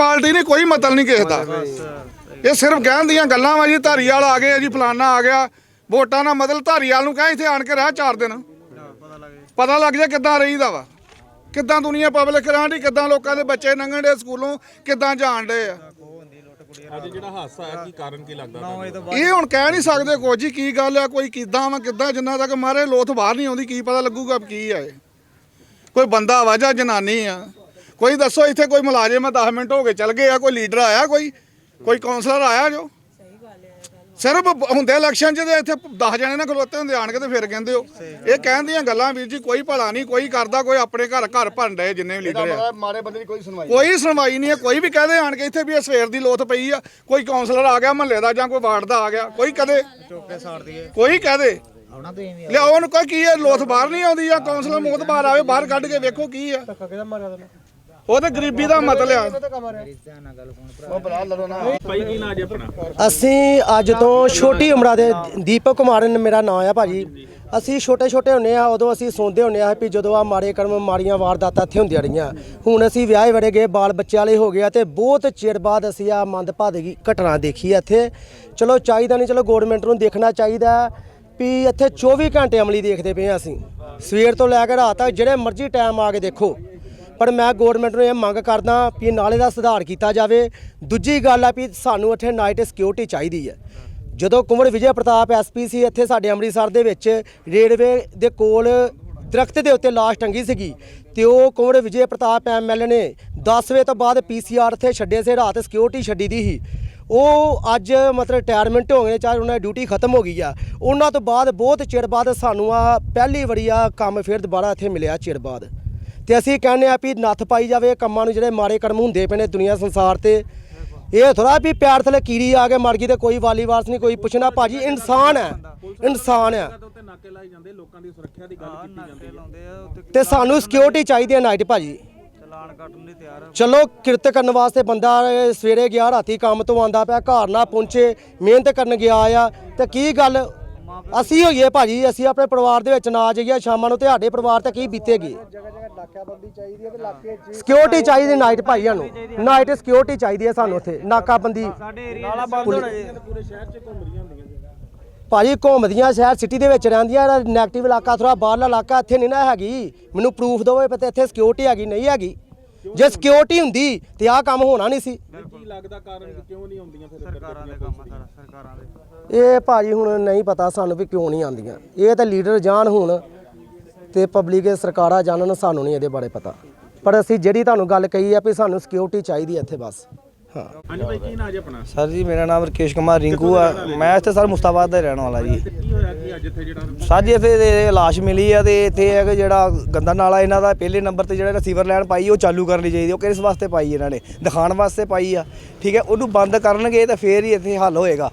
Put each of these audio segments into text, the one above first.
Party ਨਹੀਂ ਕੋਈ ਮਤਲਬ ਨਹੀਂ ਕਿਸੇ ਦਾ। ਇਹ ਸਿਰਫ ਕਹਿਣ ਦੀਆਂ ਗੱਲਾਂ ਵਾ ਜੀ ਧਾਰੀਵਾਲ ਆ ਗਏ ਆ ਜੀ ਫਲਾਨਾ ਆ ਗਿਆ। ਵੋਟਾਂ ਦਾ ਮਤਲਬ ਧਾਰੀਵਾਲ ਨੂੰ ਕਹਾਂ ਇੱਥੇ ਆਣ ਕੇ ਰਹਿ ਚਾਰ ਦਿਨ। ਪਤਾ ਲੱਗ ਜਾ ਕਿੱਦਾਂ ਰਹੀਦਾ ਵਾ। ਕਿੱਦਾਂ ਦੁਨੀਆ ਪਬਲਿਕ ਰਹਿਣ ਦੀ ਕਿੱਦਾਂ ਲੋਕਾਂ ਦੇ ਬੱਚੇ ਲੰਘਣ ਦੇ ਸਕੂਲੋਂ ਕਿੱਦਾਂ ਜਾਣ ਡੇ ਆ। ਅੱਜ ਜਿਹੜਾ ਹਾਦਸਾ ਹੈ ਕੀ ਕਾਰਨ ਕੀ ਲੱਗਦਾ ਤੁਹਾਨੂੰ? ਇਹ ਹੁਣ ਕਹਿ ਨਹੀਂ ਸਕਦੇ ਕੁਝ ਜੀ ਕੀ ਗੱਲ ਆ ਕੋਈ ਕਿੱਦਾਂ ਵਾ ਕਿੱਦਾਂ ਜਿੰਨਾ ਤੱਕ ਮਾਰੇ ਲੋਥ ਬਾਹਰ ਨਹੀਂ ਆਉਂਦੀ ਕੀ ਪਤਾ ਲੱਗੂਗਾ ਕੀ ਆ ਇਹ। ਕੋਈ ਬੰਦਾ ਵਾ ਜਾਂ ਜਨਾਨੀ ਆ। ਕੋਈ ਦੱਸੋ ਇੱਥੇ ਕੋਈ ਮੁਲਾਜ਼ਮ ਆ 10 ਮਿੰਟ ਹੋ ਗਏ ਚੱਲ ਗਏ ਆ ਕੋਈ ਲੀਡਰ ਆਇਆ ਕੋਈ ਕੋਈ ਕਾਉਂਸਲਰ ਆਇਆ ਜੋ? ਸਿਰਫ ਹੁੰਦੇ ਇਲੈਕਸ਼ਨ 'ਚ ਤੇ ਇੱਥੇ 10 ਜਣੇ ਨਾ ਖਲੋਤੇ ਹੁੰਦੇ ਆਣ ਕੇ ਤੇ ਫਿਰ ਕਹਿੰਦੇ ਹੋ। ਇਹ ਕਹਿਣ ਦੀਆਂ ਗੱਲਾਂ ਵੀਰ ਜੀ ਕੋਈ ਭਲਾ ਨਹੀਂ ਕੋਈ ਕਰਦਾ ਕੋਈ ਆਪਣੇ ਘਰ ਘਰ ਭਰਨ ਡਏ ਜਿੰਨੇ ਵੀ ਲੀਡਰ ਆ। ਮਾਰੇ ਬੰਦੇ ਦੀ ਕੋਈ ਸੁਣਵਾਈ ਕੋਈ ਸੁਣਵਾਈ ਨਹੀਂ ਹੈ ਕੋਈ ਵੀ ਕਹਦੇ ਆਣ ਕੇ ਇੱਥੇ ਵੀ ਇਹ ਸਵੇਰ ਦੀ ਲੋਥ ਪਈ ਆ ਕੋਈ ਕਾਉਂਸਲਰ ਆ ਗਿਆ ਮਹੱਲੇ ਦਾ ਜਾਂ ਕੋਈ ਵਾਰਡ ਦਾ ਆ ਗਿਆ ਕੋਈ ਕਦੇ ਕੋਈ ਕਹਦੇ? ਲਿਆਓ ਉਹਨੂੰ ਕਹ ਕੀ ਹੈ ਲੋਥ ਬਾਹਰ ਨਹੀਂ ਆਉਂਦੀ ਆ ਕਾਉਂਸਲਰ ਮੋਤ ਬਾਹਰ ਆਵੇ ਬਾਹਰ ਕੱਢ ਕੇ ਵੇਖੋ ਕੀ ਆ। ਉਹ ਤੇ ਗਰੀਬੀ ਦਾ ਮਤਲਬ ਆ। ਭਾਈ ਕੀ ਨਾਂ ਜੀ ਆਪਣਾ ਅਸੀਂ ਅੱਜ ਤੋਂ ਛੋਟੀ ਉਮਰਾਂ ਦੇ ਦੀਪਕ ਕੁਮਾਰ ਨ- ਮੇਰਾ ਨਾਮ ਆ ਭਾਜੀ। ਅਸੀਂ ਛੋਟੇ ਛੋਟੇ ਹੁੰਨੇ ਆ, ਉਦੋਂ ਅਸੀਂ ਸੁਣਦੇ ਹੁੰਨੇ ਆ ਵੀ ਜਦੋਂ ਆ ਮਾੜੇ ਕਰਮ, ਮਾੜੀਆਂ ਵਾਰਦਾਤਾਂ ਇੱਥੇ ਹੁੰਦੀਆਂ ਰਹੀਆਂ। ਹੁਣ ਅਸੀਂ ਵਿਆਹੇ ਵੜੇ ਗਏ, ਬਾਲ ਬੱਚੇ ਵਾਲੇ ਹੋ ਗਏ ਆ ਤੇ ਬਹੁਤ ਚਿਰ ਬਾਅਦ ਅਸੀਂ ਆ ਮੰਦਭਾਗੀ ਘਟਨਾ ਦੇਖੀ ਆ ਇੱਥੇ। ਚਲੋ ਚਾਹੀਦਾ ਨਹੀਂ, ਚਲੋ ਗਵਰਨਮੈਂਟ ਨੂੰ ਦੇਖਣਾ ਚਾਹੀਦਾ ਵੀ ਇੱਥੇ 24 ਘੰਟੇ ਅਮਲੀ ਦੇਖਦੇ ਪਏ ਆ ਅਸੀਂ। ਸਵੇਰ ਤੋਂ ਲੈ ਕੇ ਰਾਤ ਤੱਕ, ਜਿਹੜੇ ਮਰਜ਼ੀ ਟਾਈਮ ਆ ਕੇ ਦੇਖੋ। ਪਰ ਮੈਂ ਗਵਰਨਮੈਂਟ ਨੂੰ ਇਹ ਮੰਗ ਕਰਦਾ ਵੀ ਨਾਲੇ ਦਾ ਸੁਧਾਰ ਕੀਤਾ ਜਾਵੇ। ਦੂਜੀ ਗੱਲ ਆ ਵੀ ਸਾਨੂੰ ਇੱਥੇ ਨਾਈਟ ਸਿਕਿਉਰਿਟੀ ਚਾਹੀਦੀ ਹੈ। ਜਦੋਂ ਕੁੰਵਰ ਵਿਜੇ ਪ੍ਰਤਾਪ ਐਸਪੀ ਸੀ ਇੱਥੇ ਸਾਡੇ ਅੰਮ੍ਰਿਤਸਰ ਦੇ ਵਿੱਚ ਰੇਲਵੇ ਦੇ ਕੋਲ ਦਰਖਤ ਦੇ ਉੱਤੇ ਲਾਸ਼ ਟੰਗੀ ਸੀਗੀ ਤੇ ਉਹ ਕੁੰਵਰ ਵਿਜੇ ਪ੍ਰਤਾਪ ਐਮਐਲਏ ਨੇ 10 ਵਜੇ ਤੋਂ ਬਾਅਦ ਪੀਸੀਆਰ ਇੱਥੇ ਛੱਡੇ ਸੀ, ਰਾਤ ਸਿਕਿਉਰਿਟੀ ਛੱਡੀ ਦੀ ਸੀ। ਉਹ ਅੱਜ ਮਤਲਬ ਰਿਟਾਇਰਮੈਂਟ ਹੋ ਗਏ ਚਾਹੇ ਉਹਨਾਂ ਦੀ ਡਿਊਟੀ ਖਤਮ ਹੋ ਗਈ ਆ। ਉਹਨਾਂ ਤੋਂ ਬਾਅਦ ਬਹੁਤ ਚਿਰ ਬਾਅਦ ਸਾਨੂੰ ਆ ਪਹਿਲੀ ਵਾਰੀ ਆ ਕੰਮ ਫਿਰ ਦੁਬਾਰਾ ਇੱਥੇ ਮਿਲਿਆ ਚਿਰ ਬਾਅਦ। ਤੇ ਅਸੀਂ ਕਹਿੰਦੇ ਆ ਵੀ ਨੱਥ ਪਾਈ ਜਾਵੇ ਕੰਮਾਂ ਨੂੰ ਜਿਹੜੇ ਮਾੜੇ ਕਰਮ ਹੁੰਦੇ ਪਏ ਨੇ ਦੁਨੀਆ, ਸੰਸਾਰ ਤੇ। ਇਹ ਥੋੜਾ ਵੀ ਪਿਆਰ ਥਲੇ ਕੀੜੀ ਆ ਕੇ ਮਰ ਗਈ ਤੇ ਕੋਈ ਵਾਲੀ ਵਾਰਸ ਨਹੀਂ, ਕੋਈ ਪੁੱਛਣਾ ਭਾਜੀ, ਇਨਸਾਨ ਹੈ ਇਨਸਾਨ ਹੈ। ਉੱਤੇ ਤੇ ਸਾਨੂੰ ਸਿਕਿਉਰਿਟੀ ਚਾਹੀਦੀ ਹੈ ਨਾਈਟ ਭਾਜੀ। ਚਲਾਨ ਚਲੋ, ਕਿਰਤ ਕਰਨ ਵਾਸਤੇ ਬੰਦਾ ਸਵੇਰੇ ਗਿਆ, ਰਾਤੀ ਕੰਮ ਤੋਂ ਆਂਦਾ ਪਿਆ, ਘਰ ਨਾ ਪਹੁੰਚੇ, ਮਿਹਨਤ ਕਰਨ ਗਿਆ ਆ। ਤੇ ਕੀ ਗੱਲ ਅਸੀਂ ਹੋਈਏ ਭਾਜੀ ਅਸੀਂ ਆਪਣੇ ਪਰਿਵਾਰ ਦੇ ਵਿੱਚ ਨਾ ਜਾਈਏ ਸ਼ਾਮਾਂ ਨੂੰ ਤੇ ਸਾਡੇ ਪਰਿਵਾਰ ਤੇ ਕੀ ਬੀਤੇਗੀ? ਸਿਕਿਉਰਿਟੀ ਚਾਹੀਦੀ ਨਾਈਟ ਭਾਈਆਂ ਨੂੰ ਨਾਈਟ ਸਿਕਿਉਰਿਟੀ ਚਾਹੀਦੀ ਹੈ ਸਾਨੂੰ ਉੱਥੇ। ਨਾਕਾਬੰਦੀ ਸਾਡੇ ਏਰੀਆ ਨਾਲਾ ਬੰਦ ਹੋਣਾ ਜੀ ਭਾਜੀ ਘੁੰਮਦੀਆਂ ਸ਼ਹਿਰ ਸਿਟੀ ਦੇ ਵਿੱਚ ਰਹਿੰਦੀਆਂ ਇਹਦਾ ਨੈਗੇਟਿਵ ਇਲਾਕਾ ਥੋੜਾ ਬਾਹਰਲਾ ਇਲਾਕਾ ਇੱਥੇ ਨਹੀਂ ਨਾ ਹੈਗੀ। ਮੈਨੂੰ ਪ੍ਰੂਫ ਦਿਓ ਪਤਾ ਇੱਥੇ ਸਿਕਿਉਰਿਟੀ ਹੈਗੀ ਨਹੀਂ ਹੈਗੀ। ਜੇ ਸਿਕਿਉਰਿਟੀ ਹੁੰਦੀ ਤੇ ਆਹ ਕੰਮ ਹੋਣਾ ਨਹੀਂ ਸੀ। ਕੀ ਲੱਗਦਾ ਕਾਰਨ ਕਿ ਕਿਉਂ ਨਹੀਂ ਆਉਂਦੀਆਂ ਫਿਰ ਸਰਕਾਰਾਂ ਦੇ ਕੰਮ ਆ ਸਾਰਾ ਸਰਕਾਰਾਂ ਦੇ ਇਹ ਭਾਜੀ ਹੁਣ ਨਹੀਂ ਪਤਾ ਸਾਨੂੰ ਵੀ ਕਿਉਂ ਨਹੀਂ ਆਉਂਦੀਆਂ। ਇਹ ਤਾਂ ਲੀਡਰ ਜਾਣ ਹੁਣ ਤੇ ਪਬਲਿਕ ਸਰਕਾਰਾਂ ਜਾਣਨ ਸਾਨੂੰ ਨਹੀਂ ਇਹਦੇ ਬਾਰੇ ਪਤਾ। ਪਰ ਅਸੀਂ ਜਿਹੜੀ ਤੁਹਾਨੂੰ ਗੱਲ ਕਹੀ ਆ ਵੀ ਸਾਨੂੰ ਸਿਕਿਉਰਿਟੀ ਚਾਹੀਦੀ ਹੈ ਇੱਥੇ ਬਸ। ਹਾਂ। ਹਾਂਜੀ ਭਾਈ ਕੀ ਨਾਂ ਜੀ ਆਪਣਾ? ਸਰ ਜੀ ਮੇਰਾ ਨਾਮ ਰਕੇਸ਼ ਕੁਮਾਰ ਰਿੰਕੂ ਆ। ਮੈਂ ਇੱਥੇ ਸਰ ਮੁਸਤਾਬਾਦ ਦਾ ਰਹਿਣ ਵਾਲਾ ਜੀ। ਤੇ ਕੀ ਹੋਇਆ ਕੀ ਅੱਜ ਇੱਥੇ ਜਿਹੜਾ ਸਰ ਜੀ ਇੱਥੇ ਇਹ ਲਾਸ਼ ਮਿਲੀ ਆ ਤੇ ਇੱਥੇ ਹੈ ਕਿ ਜਿਹੜਾ ਗੰਦਾ ਨਾਲਾ ਇਹਨਾਂ ਦਾ ਪਹਿਲੇ ਨੰਬਰ ਤੇ ਜਿਹੜਾ ਰਿਸੀਵਰ ਲਾਈਨ ਪਾਈ ਉਹ ਚਾਲੂ ਕਰਨੀ ਚਾਹੀਦੀ ਉਹ ਕਿਸ ਵਾਸਤੇ ਪਾਈ ਇਹਨਾਂ ਨੇ? ਦਿਖਾਉਣ ਵਾਸਤੇ ਪਾਈ ਆ। ਠੀਕ ਹੈ ਉਹਨੂੰ ਬੰਦ ਕਰਨਗੇ ਤਾਂ ਫੇਰ ਹੀ ਇੱਥੇ ਹੱਲ ਹੋਏਗਾ।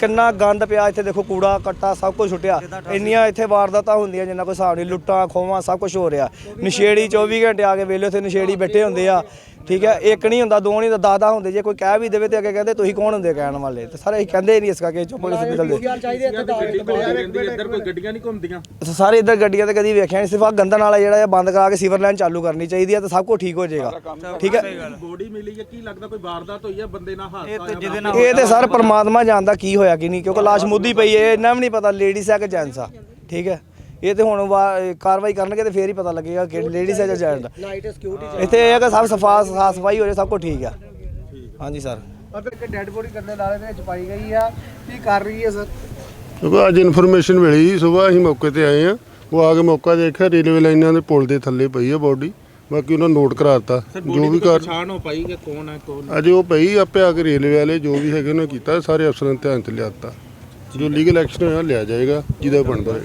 ਕਿੰਨਾ ਗੰਦ ਪਿਆ ਇੱਥੇ ਦੇਖੋ ਕੂੜਾ ਕੱਟਾ ਸਭ ਕੁਝ ਛੁੱਟਿਆ ਇੰਨੀਆਂ ਇੱਥੇ ਵਾਰਦਾਤਾਂ ਹੁੰਦੀਆਂ ਜਿੰਨਾ ਕੋਈ ਹਿਸਾਬ ਨਹੀਂ ਲੁੱਟਾਂ ਖੋਵਾਂ ਸਭ ਕੁਝ ਹੋ ਰਿਹਾ। ਨਸ਼ੇੜੀ 24 ਘੰਟੇ ਆ ਕੇ ਵੇਲੇ ਉੱਥੇ ਨਸ਼ੇੜੀ ਬੈਠੇ ਹੁੰਦੇ ਆ। ਠੀਕ ਹੈ ਇੱਕ ਨਹੀਂ ਹੁੰਦਾ ਦੋ ਨਹੀਂ ਹੁੰਦਾ 10 ਹੁੰਦੇ। ਜੇ ਕੋਈ ਕਹਿ ਵੀ ਦੇਵੇ ਤੇ ਅੱਗੇ ਕਹਿੰਦੇ ਤੁਸੀਂ ਕੌਣ ਹੁੰਦੇ ਕਹਿਣ ਵਾਲੇ? ਤੇ ਸਾਰੇ ਕਹਿੰਦੇ ਨਹੀਂ ਇਸ ਕਰਕੇ ਚੁੱਪ ਗੱਡੀ ਘੁੰਮਦੀ ਰਹਿੰਦੀ ਇੱਧਰ ਕੋਈ ਗੱਡੀਆਂ ਨਹੀਂ ਘੁੰਮਦੀਆਂ। ਸਾਰੇ ਇੱਧਰ ਗੱਡੀਆਂ ਤੇ ਕਦੀ ਵੇਖਿਆ ਨਹੀਂ ਸਿਰਫ ਆਹ ਗੰਦਾ ਨਾਲਾ ਜਿਹੜਾ ਇਹ ਬੰਦ ਕਰਾ ਕੇ ਸੀਵਰ ਲਾਈਨ ਚਾਲੂ ਕਰਨੀ ਚਾਹੀਦੀ ਹੈ ਤਾਂ ਸਭ ਕੁਝ ਠੀਕ ਹੋ ਜਾਏਗਾ। ਠੀਕ ਹੈ? ਬੋਡੀ ਮਿਲੀ ਹੈ ਕੀ ਲੱਗਦਾ ਕੋਈ ਵਾਰਦਾਤ ਹੋਈ ਹੈ ਬੰਦੇ ਨਾਲ ਹਾਦਸਾ ਇਹ ਤੇ ਸਰ ਪਰਮਾਤਮਾ ਜਾਣਦਾ ਕੀ ਹੋਇਆ ਕੀ ਨਹੀਂ ਕਿਉਂਕਿ ਲਾਸ਼ ਮੁੱਦੀ ਪਈ ਹੈ ਇਹਨਾਂ ਵੀ ਨਹੀਂ ਪਤਾ ਲੇਡੀਜ਼ ਹੈ ਕਿ ਜੈਂਟਸ ਆ। ਠੀਕ ਹੈ? ਇਹ ਤੇ ਹੁਣ ਵਾ- ਕਾਰਵਾਈ ਕਰਨਗੇ ਤੇ ਫੇਰ ਹੀ ਪਤਾ ਲੱਗੇਗਾ ਕਿ ਲੇਡੀਜ਼ ਹੈ ਜਾਂ ਨਾਈਟ ਸਿਕਿਉਰਿਟੀ ਇੱਥੇ ਇਹ ਹੈ ਕਿ ਸਭ ਸਫਾ ਸਾਫ਼ ਸਫ਼ਾਈ ਹੋ ਜਾਏ ਸਭ ਕੁਝ ਠੀਕ ਆ। ਹਾਂਜੀ ਸਰ ਇੱਕ ਡੈੱਡ ਬੋਡੀ ਕੰਦੇ ਨਾਲੇ ਦੇ ਵਿੱਚ ਪਾਈ ਗਈ ਆ। ਕੀ ਕਰ ਰਹੀ ਹੈ ਸਰ ਕਿਉਂਕਿ ਅੱਜ ਇਨਫੋਰਮੇਸ਼ਨ ਮਿਲੀ ਸਵੇਰ ਅਸੀਂ ਮੌਕੇ ਤੇ ਆਏ ਆ। ਉਹ ਆ ਕੇ ਮੌਕਾ ਦੇਖਿਆ ਰੇਲਵੇ ਲਾਈਨਾਂ ਦੇ ਪੁਲ ਦੇ ਥੱਲੇ ਪਈ ਆ ਬੋਡੀ ਬਾਕੀ ਉਹਨਾਂ ਨੋਟ ਕਰਾਤਾ। ਜੋ ਵੀ ਕਰ ਪਛਾਣ ਹੋ ਪਾਈ ਕਿ ਕੌਣ ਹੈ ਕੌਣ ਅਜੇ ਉਹ ਪਈ ਆਪੇ ਆ ਕੇ ਰੇਲਵੇ ਵਾਲੇ ਜੋ ਵੀ ਹੈਗੇ ਉਹਨਾਂ ਕੀਤਾ ਸਾਰੇ ਅਫਸਰਾਂ ਦੇ ਧਿਆਨ ਚ ਲਿਆਤਾ। ਜੋ ਲੀਗਲ ਐਕਸ਼ਨ ਹੋਇਆ ਲਿਆ ਜਾਏਗਾ ਜਿਹਦਾ ਬਣਦਾ ਹੈ